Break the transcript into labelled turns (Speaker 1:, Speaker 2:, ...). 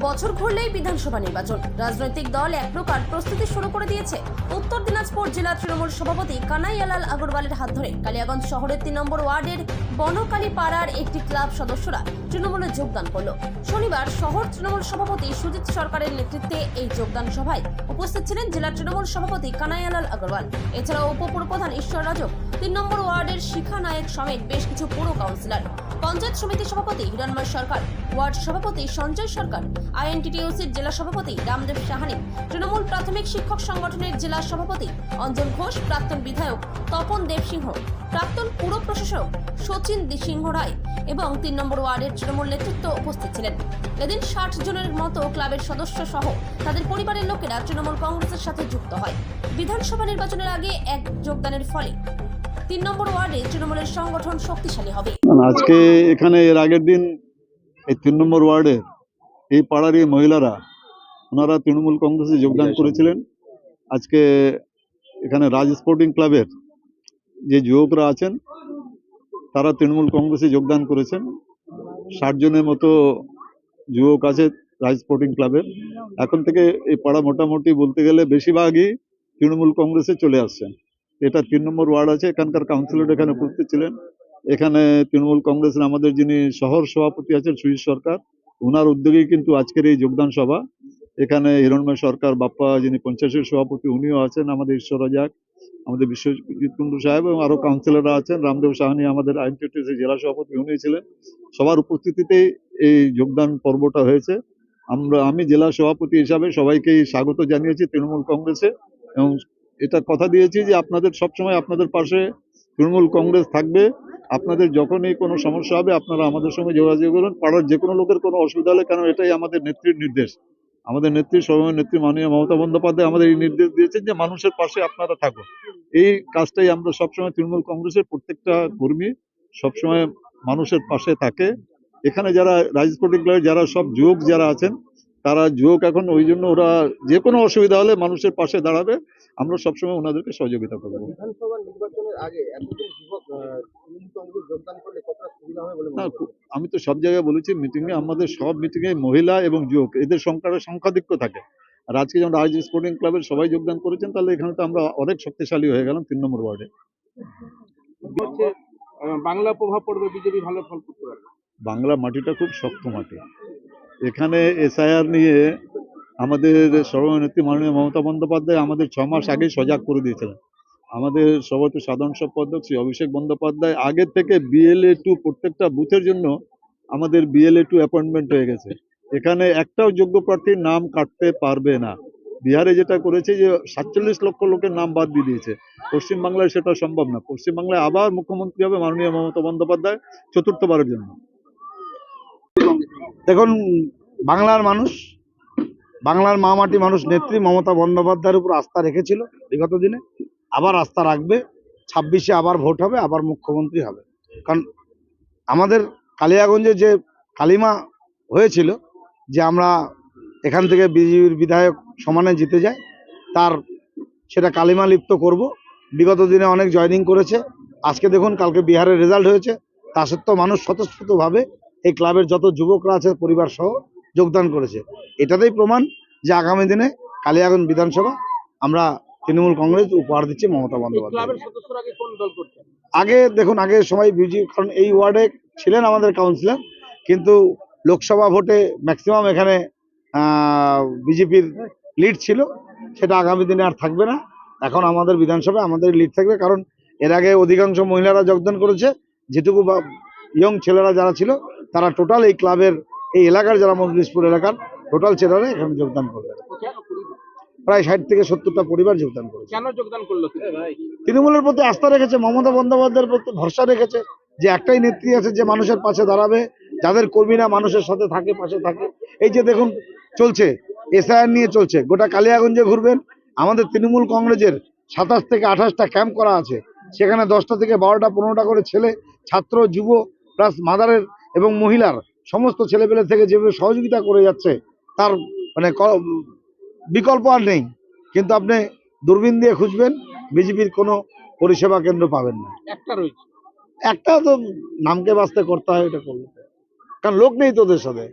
Speaker 1: বছর ঘুরলেই বিধানসভা নির্বাচন। রাজনৈতিক দল এক প্রকার প্রস্তুতি শুরু করে দিয়েছে। উত্তর দিনাজপুর জেলা তৃণমূল সভাপতি কানাইয়ালাল আগরওয়ালের হাত ধরে কালিয়াগঞ্জ শহরের তিন নম্বর ওয়ার্ডের বনকালী পাড়ার একটি ক্লাব সদস্যরা তৃণমূলে যোগদান করল। শনিবার শহর তৃণমূল সভাপতি সুজিত সরকারের নেতৃত্বে এই যোগদান সভায় উপস্থিত ছিলেন জেলা তৃণমূল সভাপতি কানাইয়ালাল আগরওয়াল। এছাড়াও উপপুরপ্রধান ঈশ্বর রাজক, তিন নম্বর ওয়ার্ডের শিখা নায়ক সমেত বেশ কিছু পুরো কাউন্সিলর। পঞ্চায়েত সমিতি সভাপতি হিরণময় সরকার, ওয়ার্ড সভাপতি সঞ্জয় সরকার, আইএনটিটিউসির জেলা সভাপতি রামদেব সাহানি, তৃণমূল প্রাথমিক শিক্ষক সংগঠনের জেলা সভাপতি অঞ্জন ঘোষ, প্রাক্তন বিধায়ক তপন দেবসিংহ, প্রাক্তন পুর প্রশাসক সচিন সিংহ রায় এবং তিন নম্বর ওয়ার্ডের তৃণমূল নেতৃত্ব উপস্থিত ছিলেন। এদিন ষাট জনের মতো ক্লাবের সদস্য সহ তাদের পরিবারের লোকেরা তৃণমূল কংগ্রেসের সাথে যুক্ত হয়। বিধানসভা নির্বাচনের আগে এক যোগদানের ফলে তিন নম্বর ওয়ার্ডে তৃণমূলের সংগঠন শক্তিশালী হবে।
Speaker 2: আজকে এখানে এর আগের দিন এই তিন নম্বর ওয়ার্ডে এই পাড়ার এই মহিলারা ওনারা তৃণমূল কংগ্রেসে যোগদান করেছিলেন। আজকে এখানে রাজ স্পোর্টিং ক্লাবের যে যুবকরা আছেন তারা তৃণমূল কংগ্রেসে যোগদান করেছেন। ষাট জনের মতো যুবক আছে রাজ স্পোর্টিং ক্লাবের। এখন থেকে এই পাড়া মোটামুটি বলতে গেলে বেশিরভাগই তৃণমূল কংগ্রেসে চলে আসছেন। এটা তিন নম্বর ওয়ার্ড আছে, এখানকার কাউন্সিলর এখানে উপস্থিত ছিলেন। এখানে তৃণমূল কংগ্রেসের আমাদের যিনি শহর সভাপতি আছেন সুজিত সরকার ওনার উদ্যোগেই কিন্তু আজকের এই যোগদান সভা। এখানে হিরণময় সরকার, বাপ্পা যিনি পঞ্চায়েতের সভাপতি, উনিও আছেন আমাদের ঈশ্বর রাজাক আমাদের বিশ্বজিৎ কুণ্ডু সাহেব এবং আরও কাউন্সিলররা আছেন। রামদেব সাহানি আমাদের আইনটিটিসি জেলা সভাপতি উনি ছিলেন। সবার উপস্থিতিতেই এই যোগদান পর্বটা হয়েছে। আমরা, আমি জেলা সভাপতি হিসাবে সবাইকেই স্বাগত জানিয়েছি তৃণমূল কংগ্রেসে এবং এটা কথা দিয়েছি যে আপনাদের সবসময় আপনাদের পাশে তৃণমূল কংগ্রেস থাকবে। আপনাদের যখনই কোনো সমস্যা হবে, আপনারা আমাদের সঙ্গে যোগাযোগ করুন। পাড়ার যে কোনো লোকের কোনো অসুবিধা হলে, কারণ এটাই আমাদের নেত্রীর নির্দেশ। আমাদের নেত্রী সর্বময় নেত্রী মাননীয় মমতা বন্দ্যোপাধ্যায় আমাদের এই নির্দেশ দিয়েছেন যে মানুষের পাশে আপনারা থাকুন। এই কাজটাই আমরা সবসময় তৃণমূল কংগ্রেসের প্রত্যেকটা কর্মী সবসময় মানুষের পাশে থাকে। এখানে যারা স্পোর্টিং ক্লাবের যারা সব যুবক যারা আছেন তারা যুবক এখন ওই জন্য ওরা যে কোনো অসুবিধা হলে মানুষের পাশে দাঁড়াবে। আমরা সবসময় ওনাদেরকে সহযোগিতা করব। না, আমি তো সব জায়গায় বলেছি মিটিং এ আমাদের সব মিটিং এ মহিলা এবং যুবক এদের সংখ্যাটা সংখ্যাধিক্য থাকে। আর আজকে যেমন আইজি স্পোর্টিং ক্লাবের সবাই যোগদান করেছেন তাহলে এখানে তো আমরা অনেক শক্তিশালী হয়ে গেলাম তিন নম্বর ওয়ার্ডে।
Speaker 3: বাংলা প্রভাব পড়বে বিজেপি ভালো ফল করতে পারবে।
Speaker 2: বাংলা মাটিটা খুব শক্ত মাটি। এখানে এসআইআর নিয়ে আমাদের সর্বনেত্রী মাননীয় মমতা বন্দ্যোপাধ্যায় আমাদের ছ মাস আগেই সজাগ করে দিয়েছিলেন। আমাদের সভাপতি সাধারণ সম্পাদক শ্রী অভিষেক বন্দ্যোপাধ্যায় আগের থেকে বিএলএ টু প্রত্যেকটা বুথের জন্য আমাদের বিএলএ টু অ্যাপয়েন্টমেন্ট হয়ে গেছে। এখানে একটাও যোগ্য প্রার্থীর নাম কাটতে পারবে না। বিহারে যেটা করেছে যে সাতচল্লিশ লক্ষ লোকের নাম বাদ দিয়ে দিয়েছে। পশ্চিমবাংলায় সেটা সম্ভব না। পশ্চিমবাংলায় আবার মুখ্যমন্ত্রী হবে মাননীয় মমতা বন্দ্যোপাধ্যায় চতুর্থবারের জন্য।
Speaker 4: দেখুন, বাংলার মানুষ, বাংলার মা মাটি মানুষ, নেত্রী মমতা বন্দ্যোপাধ্যায়ের উপর আস্থা রেখেছিল বিগত দিনে। আবার আস্থা রাখবে, ছাব্বিশে আবার ভোট হবে, আবার মুখ্যমন্ত্রী হবে। কারণ আমাদের কালিয়াগঞ্জে যে কালিমা হয়েছিল, যে আমরা এখান থেকে বিজেপির বিধায়ক সমানে জিতে যাই, তার সেটা কালিমা লিপ্ত করব। বিগত দিনে অনেক জয়নিং করেছে। আজকে দেখুন, কালকে বিহারের রেজাল্ট হয়েছে। তা সত্ত্বেও মানুষ স্বতঃস্ফূর্তভাবে এই ক্লাবের যত যুবকরা আছে পরিবার সহ যোগদান করেছে। এটাতেই প্রমাণ যে আগামী দিনে কালিয়াগঞ্জ বিধানসভা আমরা তৃণমূল কংগ্রেস উপহার দিচ্ছি মমতা বন্দ্যোপাধ্যায়।
Speaker 3: আগে
Speaker 4: দেখুন আগে সবাই বিজি কারণ এই ওয়ার্ডে ছিলেন আমাদের কাউন্সিলর কিন্তু লোকসভা ভোটে ম্যাক্সিমাম এখানে বিজেপির লিড ছিল। সেটা আগামী দিনে আর থাকবে না। এখন আমাদের বিধানসভায় আমাদের লিড থাকবে কারণ এর আগে অধিকাংশ মহিলারা যোগদান করেছে। যেটুকু ইয়ং ছেলেরা যারা ছিল তারা টোটাল এই ক্লাবের এই এলাকার যারা মজলিশপুর এলাকার টোটাল ছেলেরা এখানে যোগদান করবে। প্রায় ষাট থেকে সত্তরটা পরিবার যোগদান করেছে।
Speaker 3: কেন যোগদান করল
Speaker 4: তৃণমূলের প্রতি আস্থা রেখেছে মমতা বন্দ্যোপাধ্যায়ের প্রতি ভরসা রেখেছে যে একটাই নেত্রী আছে যে মানুষের পাশে দাঁড়াবে যাদের কর্মীরা মানুষের সাথে থাকে পাশে থাকে। এই যে দেখুন চলছে এসআইআর নিয়ে চলছে গোটা কালিয়াগঞ্জে ঘুরবেন আমাদের তৃণমূল কংগ্রেসের সাতাশ থেকে আঠাশটা ক্যাম্প করা আছে সেখানে দশটা থেকে বারোটা পনেরোটা করে ছেলে ছাত্র যুব প্লাস মাদারের এবং মহিলার সমস্ত ছেলেপেলে থেকে যেভাবে সহযোগিতা করে যাচ্ছে তার মানে বিকল্প আর নেই। কিন্তু আপনি দূরবীন দিয়ে খুঁজবেন বিজেপির কোনো পরিষেবা কেন্দ্র পাবেন না।
Speaker 3: একটা রয়েছে।
Speaker 4: একটা তো নামকে বাঁচতে করতে হয় এটা করলে। কারণ লোক নেই তোদের সাথে।